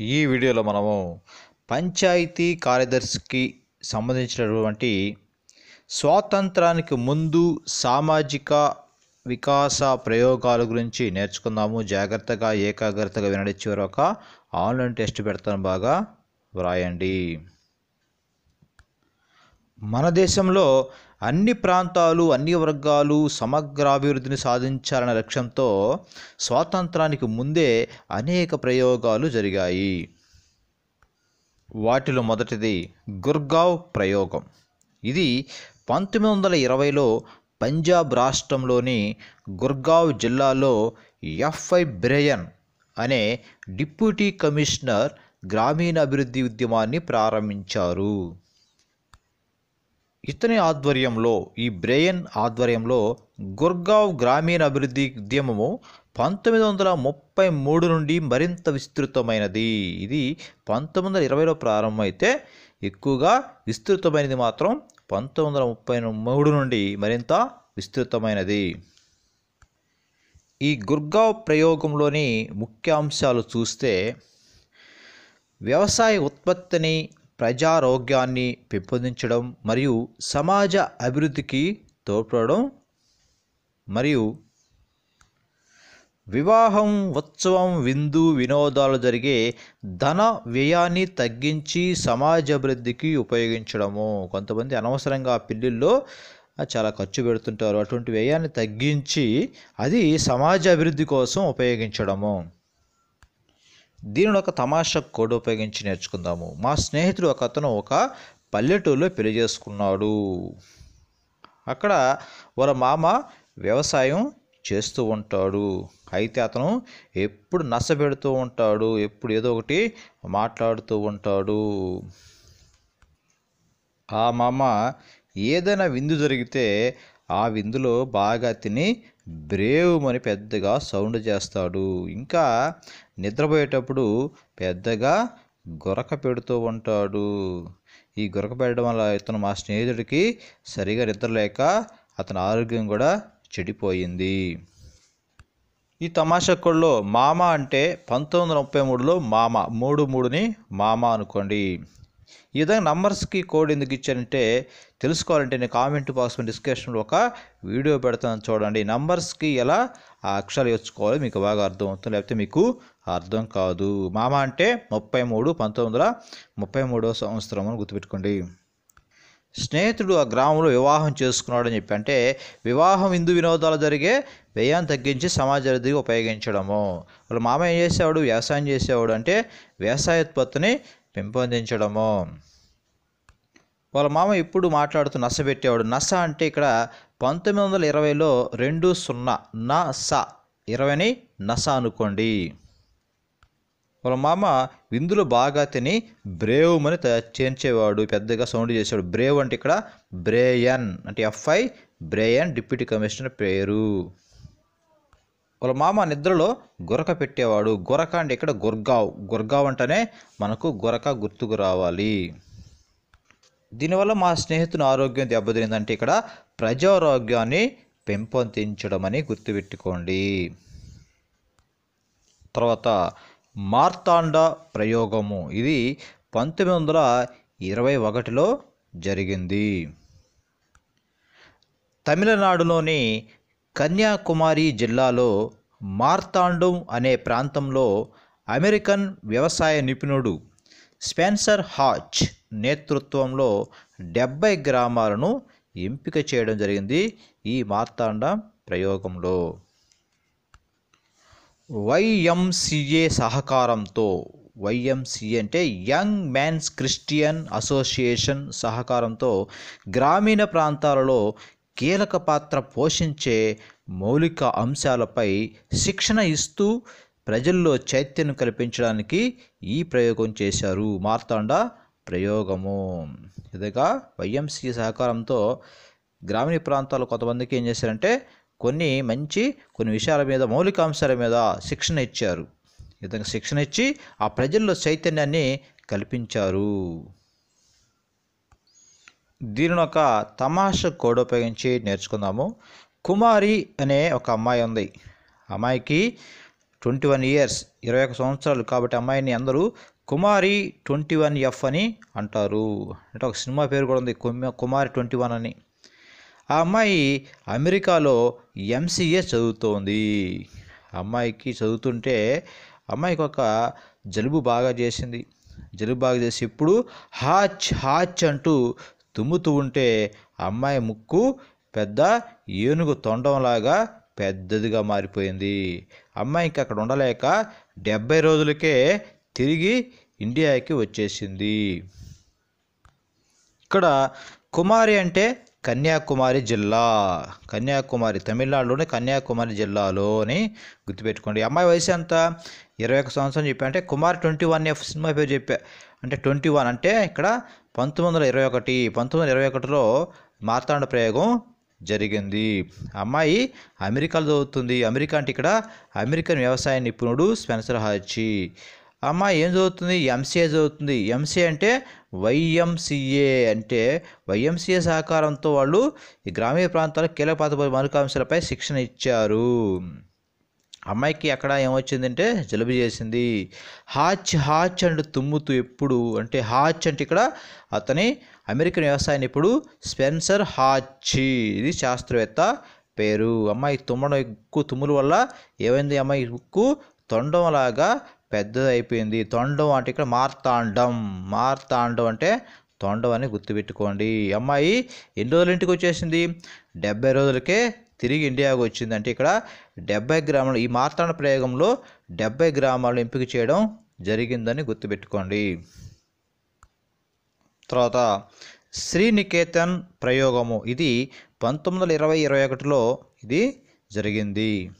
ఈ వీడియోలో మనము పంచాయతీ కార్యదర్శికి సంబంధించినటువంటి స్వాతంత్రానికి ముందు సామాజిక వికాస ప్రయోగాల గురించి నేర్చుకుందాము. జాగ్రత్తగా ఏకాగ్రతగా వినడి ఒక ఆన్లైన్ టెస్ట్ పెడతాను బాగా. వ్రాయండి. మన దేశంలో అన్ని ప్రాంతాలు అన్ని వర్గాలు సమగ్రాభివృద్ధిని సాధించాలనే లక్ష్యంతో స్వాతంత్రానికి ముందే అనేక ప్రయోగాలు జరిగాయి. వాటిలో మొదటిది గుర్గావ్ ప్రయోగం. ఇది పంతొమ్మిది వందల ఇరవైలో పంజాబ్ రాష్ట్రంలోని గుర్గావ్ జిల్లాలో ఎఫ్ఐ బ్రేయన్ అనే డిప్యూటీ కమిషనర్ గ్రామీణాభివృద్ధి ఉద్యమాన్ని ప్రారంభించారు. ఇతని ఆధ్వర్యంలో ఈ బ్రేయన్ ఆధ్వర్యంలో గుర్గావ్ గ్రామీణ అభివృద్ధి ఉద్యమము పంతొమ్మిది వందల ముప్పై మూడు నుండి మరింత విస్తృతమైనది. ఇది పంతొమ్మిది వందల ఇరవైలో ప్రారంభమైతే ఎక్కువగా విస్తృతమైనది మాత్రం పంతొమ్మిది వందల ముప్పై మూడు నుండి మరింత విస్తృతమైనది. ఈ గుర్గావ్ ప్రయోగంలోని ముఖ్య అంశాలు చూస్తే వ్యవసాయ ఉత్పత్తిని ప్రజారోగ్యాన్ని పెంపొందించడం మరియు సమాజ అభివృద్ధికి తోడ్పడడం మరియు వివాహం ఉత్సవం విందు వినోదాలు జరిగే ధన వ్యయాన్ని తగ్గించి సమాజ అభివృద్ధికి ఉపయోగించడము. కొంతమంది అనవసరంగా పెళ్ళిళ్ళలో చాలా ఖర్చు పెడుతుంటారు. అటువంటి వ్యయాన్ని తగ్గించి అది సమాజ అభివృద్ధి కోసం ఉపయోగించడము. దీనిని ఒక తమాషా కోడ్ ఉపయోగించి నేర్చుకుందాము. మా స్నేహితుడు ఒక అతను ఒక పల్లెటూరులో పెళ్ళి చేసుకున్నాడు. అక్కడ వాళ్ళ మామ వ్యవసాయం చేస్తూ ఉంటాడు. అయితే అతను ఎప్పుడు నష్టపెడుతూ ఉంటాడు ఎప్పుడు ఏదో ఒకటి మాట్లాడుతూ ఉంటాడు. ఆ మామ ఏదైనా విందు జరిగితే ఆ విందులో బాగా తిని బ్రేవ్ పెద్దగా సౌండ్ చేస్తాడు. ఇంకా నిద్రపోయేటప్పుడు పెద్దగా గొరక పెడుతూ ఉంటాడు. ఈ గొరక పెట్టడం వల్ల ఇతను మా స్నేహితుడికి సరిగా నిద్రలేక అతని ఆరోగ్యం కూడా చెడిపోయింది. ఈ తమాషకుల్లో మామ అంటే పంతొమ్మిది వందల ముప్పై మూడులో మామ మూడు మూడుని మామ అనుకోండి. ఈ విధంగా నంబర్స్కి కోడ్ ఎందుకు ఇచ్చానంటే తెలుసుకోవాలంటే నేను కామెంట్ బాక్స్ డిస్క్రిప్షన్లో ఒక వీడియో పెడతాను చూడండి. నంబర్స్కి ఎలా ఆ అక్షరాలు వచ్చుకోవాలో మీకు బాగా అర్థం అవుతుంది లేకపోతే మీకు అర్థం కాదు. మామ అంటే ముప్పై మూడు పంతొమ్మిది వందల ముప్పై మూడవ సంవత్సరం అని గుర్తుపెట్టుకోండి. స్నేహితుడు ఆ గ్రామంలో వివాహం చేసుకున్నాడని చెప్పి అంటే వివాహం హిందూ వినోదాలు జరిగే వ్యయాన్ని తగ్గించి సమాజ అభివృద్ధికి ఉపయోగించడము. వాళ్ళ మామ ఏం చేసేవాడు? వ్యవసాయం చేసేవాడు. అంటే వ్యవసాయోత్పత్తిని పెంపొందించడము వాళ్ళ మామ ఇప్పుడు మాట్లాడుతూ నస పెట్టేవాడు. నస అంటే ఇక్కడ పంతొమ్మిది వందల ఇరవైలో రెండు సున్నా న స ఇరవైని నస అనుకోండి. వాళ్ళ మామ విందులో బాగా తిని బ్రేవ్ అని చేర్చేవాడు పెద్దగా సౌండ్ చేసేవాడు. బ్రేవ్ అంటే ఇక్కడ బ్రేయన్ అంటే ఎఫ్ఐ బ్రేయన్ డిప్యూటీ కమిషనర్ పేరు. వాళ్ళ మామ నిద్రలో గొరక పెట్టేవాడు. గొరక అంటే ఇక్కడ గుర్గావ్. గుర్గావ్ అంటేనే మనకు గొరక గుర్తుకు రావాలి. దీనివల్ల మా స్నేహితుని ఆరోగ్యం దెబ్బతినిందంటే ఇక్కడ ప్రజారోగ్యాన్ని పెంపొందించడం అని గుర్తుపెట్టుకోండి. తర్వాత మార్తాండ ప్రయోగము. ఇది పంతొమ్మిది వందల ఇరవై ఒకటిలో జరిగింది. తమిళనాడులోని కన్యాకుమారి జిల్లాలో మార్తాండం అనే ప్రాంతంలో అమెరికన్ వ్యవసాయ నిపుణుడు స్పెన్సర్ హాచ్ నేతృత్వంలో డెబ్బై గ్రామాలను ఎంపిక చేయడం జరిగింది ఈ మార్తాండ ప్రయోగంలో. వైఎంసిఏ సహకారంతో వైఎంసిఏ అంటే యంగ్ మ్యాన్స్ క్రిస్టియన్ అసోసియేషన్ సహకారంతో గ్రామీణ ప్రాంతాలలో కీలక పాత్ర పోషించే మౌలిక అంశాలపై శిక్షణ ఇస్తూ ప్రజల్లో చైతన్యం కల్పించడానికి ఈ ప్రయోగం చేశారు. మార్తాండ ప్రయోగము. ఇదిగా వైఎంసీ సహకారంతో గ్రామీణ ప్రాంతాల్లో కొంతమందికి ఏం చేశారంటే కొన్ని మంచి కొన్ని విషయాల మీద మౌలిక అంశాల మీద శిక్షణ ఇచ్చారు. ఈ విధంగా శిక్షణ ఇచ్చి ఆ ప్రజల్లో చైతన్యాన్ని కల్పించారు. దీనిని ఒక తమాషా కోడ్ ఉపయోగించి నేర్చుకుందాము. కుమారి అనే ఒక అమ్మాయి ఉంది. అమ్మాయికి ట్వంటీ వన్ ఇయర్స్ ఇరవై ఒక సంవత్సరాలు కాబట్టి అమ్మాయిని అందరూ కుమారి ట్వంటీ వన్ ఎఫ్ అని అంటారు. అంటే ఒక సినిమా పేరు కూడా ఉంది కుమ- కుమారి ట్వంటీ వన్ అని. ఆ అమ్మాయి అమెరికాలో ఎంసీఏ చదువుతోంది. అమ్మాయికి చదువుతుంటే అమ్మాయికి ఒక జలుబు బాగా చేసింది. జలుబు బాగా చేసి ఇప్పుడు హాచ్ హాచ్ అంటూ తుమ్ముతూ ఉంటే అమ్మాయి ముక్కు పెద్ద ఏనుగు తొండంలాగా పెద్దదిగా మారిపోయింది. అమ్మాయికి అక్కడ ఉండలేక డెబ్బై రోజులకే తిరిగి ఇండియాకి వచ్చేసింది. ఇక్కడ కుమారి అంటే కన్యాకుమారి జిల్లా. కన్యాకుమారి తమిళనాడులోని కన్యాకుమారి జిల్లాలోని గుర్తుపెట్టుకోండి. అమ్మాయి వయసు ఎంత? ఇరవై ఒక సంవత్సరం చెప్పా అంటే Kumar twenty one F cinema పేరు చెప్పా. అంటే ట్వంటీ వన్ అంటే ఇక్కడ పంతొమ్మిది వందల ఇరవై ఒకటి పంతొమ్మిది వందల ఇరవై ఒకటిలో మార్తాండ ప్రయోగం జరిగింది. అమ్మాయి అమెరికాలో చదువుతుంది. అమెరికా అంటే ఇక్కడ అమెరికన్ వ్యవసాయ నిపుణుడు స్పెన్సర్ హాచి. అమ్మాయి ఏం చదువుతుంది? ఎంసీఏ చదువుతుంది. ఎంసీఏ అంటే వైఎంసీఏ అంటే వైఎంసీఏ సహకారంతో వాళ్ళు ఈ గ్రామీణ ప్రాంతాల్లో కీలక పాత్ర మరుకాంశాలపై శిక్షణ ఇచ్చారు. అమ్మాయికి అక్కడ ఏమొచ్చిందంటే జలుబు చేసింది. హాచ్ హాచ్ అండ్ తుమ్ముతూ ఎప్పుడు అంటే హాచ్ అంటే ఇక్కడ అతని అమెరికన్ వ్యవసాయ నిపుడు స్పెన్సర్ హాచి. ఇది శాస్త్రవేత్త పేరు. అమ్మాయి తుమ్మడం ఎక్కువ తుమ్ముల వల్ల ఏమైంది? అమ్మాయి ఉక్కు తొండంలాగా పెద్దదైపోయింది. తొండం అంటే ఇక్కడ మార్తాండం. మార్తాండం అంటే తొండం అని గుర్తుపెట్టుకోండి. అమ్మాయి ఎన్ని రోజుల ఇంటికి వచ్చేసింది? డెబ్బై రోజులకే తిరిగి ఇండియాకు వచ్చిందంటే ఇక్కడ డెబ్బై గ్రాములు ఈ మార్తాండ ప్రయోగంలో డెబ్బై గ్రామాలను ఎంపిక చేయడం జరిగిందని గుర్తుపెట్టుకోండి. తర్వాత శ్రీనికేతన్ ప్రయోగము. ఇది పంతొమ్మిది వందల ఇరవై ఇరవై ఒకటిలో ఇది జరిగింది.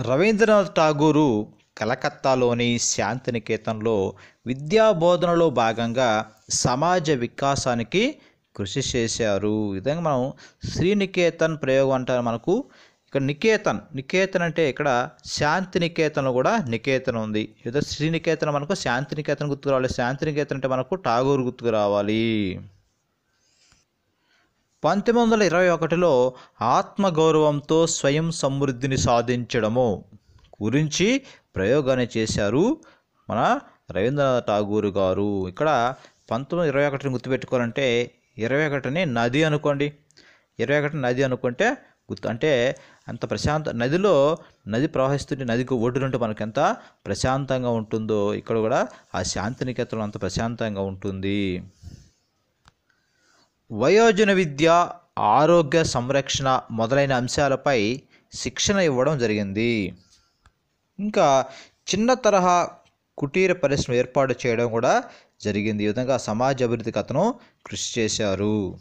రవీంద్రనాథ్ ఠాగూరు కలకత్తాలోని శాంతినికేతన్లో విద్యా బోధనలో భాగంగా సమాజ వికాసానికి కృషి చేశారు. ఈ విధంగా మనం శ్రీనికేతన్ ప్రయోగం అంటారు మనకు. ఇక్కడ నికేతన్ నికేతన్ అంటే ఇక్కడ శాంతి నికేతన్ కూడా నికేతన్ ఉంది. ఏదో శ్రీనికేతన్ మనకు శాంతి నికేతన్ గుర్తుకు రావాలి. శాంతి నికేతన్ అంటే మనకు ఠాగూర్ గుర్తుకు రావాలి. పంతొమ్మిది వందల ఇరవై ఒకటిలో ఆత్మగౌరవంతో స్వయం సమృద్ధిని సాధించడము గురించి ప్రయోగాన్ని చేశారు మన రవీంద్రనాథ్ ఠాగూర్ గారు. ఇక్కడ పంతొమ్మిది ఇరవై ఒకటిని గుర్తుపెట్టుకోవాలంటే ఇరవై ఒకటిని నది అనుకోండి. ఇరవై ఒకటి నది అనుకుంటే గుర్తు అంటే అంత ప్రశాంత నదిలో నది ప్రవహిస్తుంటే నదికి ఒడ్డునంటే మనకు ఎంత ప్రశాంతంగా ఉంటుందో ఇక్కడ కూడా ఆ శాంతినికేతనం అంత ప్రశాంతంగా ఉంటుంది. వయోజన విద్య ఆరోగ్య సంరక్షణ మొదలైన అంశాలపై శిక్షణ ఇవ్వడం జరిగింది. ఇంకా చిన్న తరహా కుటీర పరిశ్రమ ఏర్పాటు చేయడం కూడా జరిగింది. ఈ విధంగా సమాజ అభివృద్ధికి అతను కృషి చేశారు.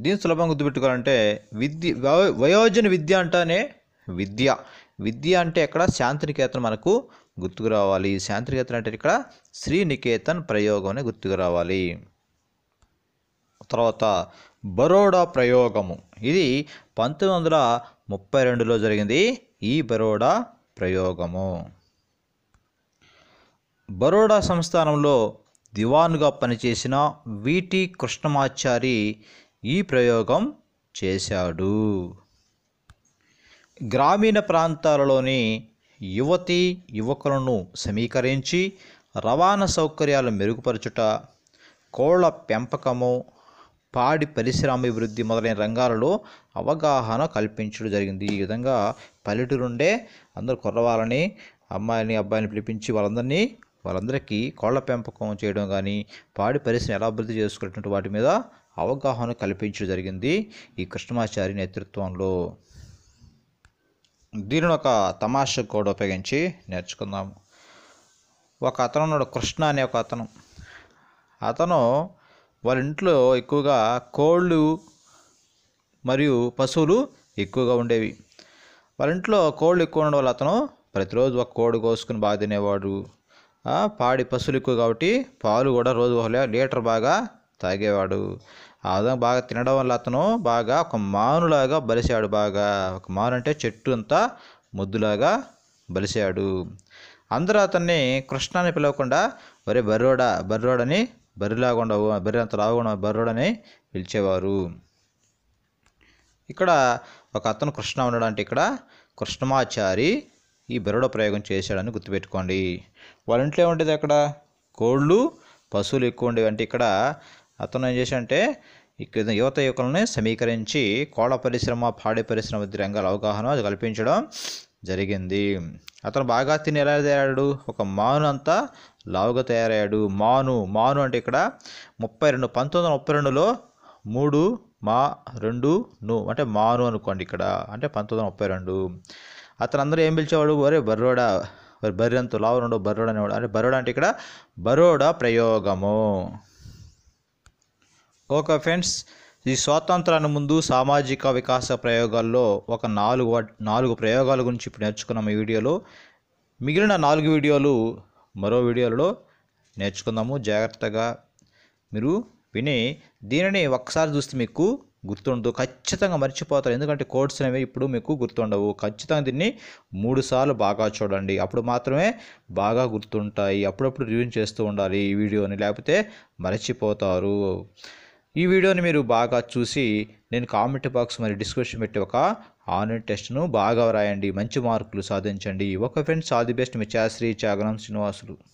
దీన్ని సులభంగా గుర్తుపెట్టుకోవాలంటే విద్య వయో- వయోజన విద్య అంటేనే విద్య. విద్య అంటే ఎక్కడ? శాంతినికేతన్ మనకు గుర్తుకు రావాలి శాంతినికేతన్ అంటే ఇక్కడ శ్రీనికేతన్ ప్రయోగం అని గుర్తుకు రావాలి తర్వాత బరోడా ప్రయోగము. ఇది పంతొమ్మిది వందల ముప్పై రెండులో జరిగింది. ఈ బరోడా ప్రయోగము. బరోడా సంస్థానంలో దివాన్గా పనిచేసిన విటి కృష్ణమాచారి ఈ ప్రయోగం చేశాడు. గ్రామీణ ప్రాంతాలలోని యువతి యువకులను సమీకరించి రవాణా సౌకర్యాలు మెరుగుపరచుట కోళ్ళ పెంపకము పాడి పరిశ్రమాభివృద్ధి మొదలైన రంగాలలో అవగాహన కల్పించడం జరిగింది. ఈ విధంగా పల్లెటూరుండే అందరు కుర్రవాళ్ళని అమ్మాయిని అబ్బాయిని పిలిపించి వాళ్ళందరినీ వాళ్ళందరికీ కోళ్ళ పెంపకం చేయడం కానీ పాడి పరిశ్రమ ఎలా అభివృద్ధి చేసుకునేటువంటి వాటి మీద అవగాహన కల్పించడం జరిగింది ఈ కృష్ణమాచారి నేతృత్వంలో. దీనిని ఒక తమాషకు కూడా ఉపయోగించి నేర్చుకుందాము ఒక అతను ఉన్నాడు కృష్ణ అనే ఒక అతను. అతను వాళ్ళ ఇంట్లో ఎక్కువగా కోళ్ళు మరియు పశువులు ఎక్కువగా ఉండేవి. వాళ్ళ ఇంట్లో కోళ్ళు ఎక్కువ ఉండడం వల్ల అతను ప్రతిరోజు ఒక కోడి కోసుకుని బాగా తినేవాడు. పాడి పశువులు ఎక్కువ కాబట్టి పాలు కూడా రోజు ఒక లీటర్ బాగా తాగేవాడు. ఆ విధంగా బాగా తినడం వల్ల అతను బాగా ఒక మానులాగా బలిసాడు బాగా. ఒక మాను అంటే చెట్టు అంతా ముద్దులాగా బలిసాడు. అందరూ అతన్ని కృష్ణ అని పిలవకుండా ఒరే బర్రోడా బర్రోడని బర్రెలాగా ఉండవు బర్రె అంత లావుగా బర్రోడని పిలిచేవారు. ఇక్కడ ఒక అతను కృష్ణ ఉన్నాడు అంటే ఇక్కడ కృష్ణమాచారి ఈ బెరడు ప్రయోగం చేశాడని గుర్తుపెట్టుకోండి. వాళ్ళ ఇంట్లో ఉండేది అక్కడ కోళ్ళు పశువులు ఎక్కువ ఉండేవి. అంటే ఇక్కడ అతను ఏం చేశాడంటే ఇక్కడ యువత యువకులని సమీకరించి కోళ్ళ పరిశ్రమ పాడి పరిశ్రమ మధ్య రంగాల అవగాహన కల్పించడం జరిగింది. అతను బాగా తిని ఎలా తయారాడు ఒక మాను అంతా లావుగా తయారయ్యాడు. మాను మాను అంటే ఇక్కడ ముప్పై రెండు పంతొమ్మిది వందల ముప్పై రెండులో మూడు మా రెండు ను అంటే మాను అనుకోండి ఇక్కడ. అంటే పంతొమ్మిది వందల ముప్పై రెండు. అతను అందరూ ఏం పిలిచేవాడు? ఒరే బర్రోడా మరి బర్రెంతో లావు రెండో అనేవాడు. అంటే బరోడా అంటే ఇక్కడ బరోడా ప్రయోగము. ఓకే ఫ్రెండ్స్ ఈ స్వాతంత్రాన్ని ముందు సామాజిక వికాస ప్రయోగాల్లో ఒక నాలుగు నాలుగు ప్రయోగాల గురించి ఇప్పుడు నేర్చుకున్నాం ఈ వీడియోలో. మిగిలిన నాలుగు వీడియోలు మరో వీడియోలో నేర్చుకుందాము. జాగ్రత్తగా మీరు విని దీనిని ఒకసారి చూస్తే మీకు గుర్తుండదు. ఖచ్చితంగా మర్చిపోతారు. ఎందుకంటే కోడ్స్ అనేవి ఇప్పుడు మీకు గుర్తుండవు. ఖచ్చితంగా దీన్ని మూడు సార్లు బాగా చూడండి. అప్పుడు మాత్రమే బాగా గుర్తుంటాయి. అప్పుడప్పుడు రివ్యూ చేస్తూ ఉండాలి ఈ వీడియోని. లేకపోతే మర్చిపోతారు. ఈ వీడియోని మీరు బాగా చూసి నేను కామెంట్ బాక్స్ మరియు డిస్క్రిప్షన్ పెట్టి ఒక ఆన్లైన్ టెస్ట్ను బాగా రాయండి మంచి మార్కులు సాధించండి. ఒక ఫ్రెండ్స్ ఆల్ ది బెస్ట్. మీ చాశ్రీ చాగనం శ్రీనివాసులు.